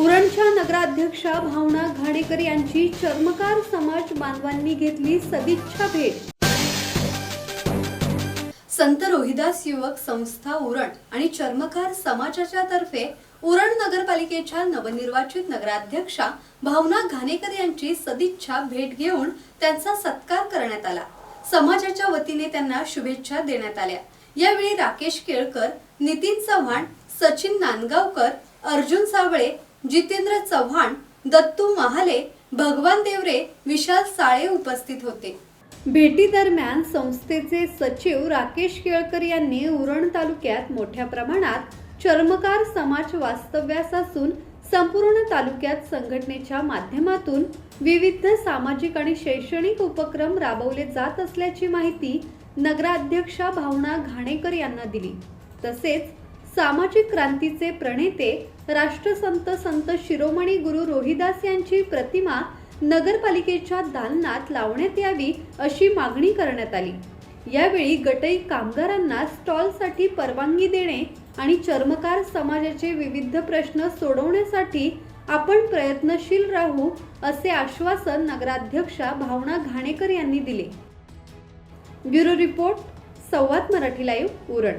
उरणच्या नगराध्यक्षा भावना घाणेकर यांची चर्मकार समाज बांधवांनी घेतली सदिच्छा भेट. संत रोहिदास युवक संस्था उरण आणि चर्मकार समाजाच्या तर्फे उरण नगरपालिकेच्या नवनिर्वाचित नगराध्यक्षा भावना घाणेकर यांची सदिच्छा भेट घेऊन त्यांचा सत्कार करण्यात आला. समाजाच्या वतीने त्यांना शुभेच्छा देण्यात आल्या. यावेळी राकेश केळकर नितीन चव्हाण सचिन नांदगावकर अर्जुन सावळे जितेंद्र चव्हाण दत्तू महाले भगवान देवरे विशाल साळे उपस्थित होते. भेटी दरम्यान संस्थेचे सचिव राकेश केळकर यांनी उरण तालुक्यात मोठ्या प्रमाणात चर्मकार समाज वास्तव्यास असून संपूर्ण तालुक्यात संघटनेच्या माध्यमातून विविध सामाजिक आणि शैक्षणिक उपक्रम राबवले जात असल्याची माहिती नगराध्यक्षा भावना घाणेकर यांना दिली. तसेच सामाजिक क्रांतीचे प्रणेते राष्ट्रसंत संत शिरोमणी गुरु रोहिदास यांची प्रतिमा नगरपालिकेच्या दालनात लावण्यात यावी अशी मागणी करण्यात आली. यावेळी गटई कामगारांना स्टॉलसाठी परवानगी देणे आणि चर्मकार समाजाचे विविध प्रश्न सोडवण्यासाठी आपण प्रयत्नशील राहू असे आश्वासन नगराध्यक्षा भावना घाणेकर यांनी दिले. Bureau report Samvad Marathi live Uran.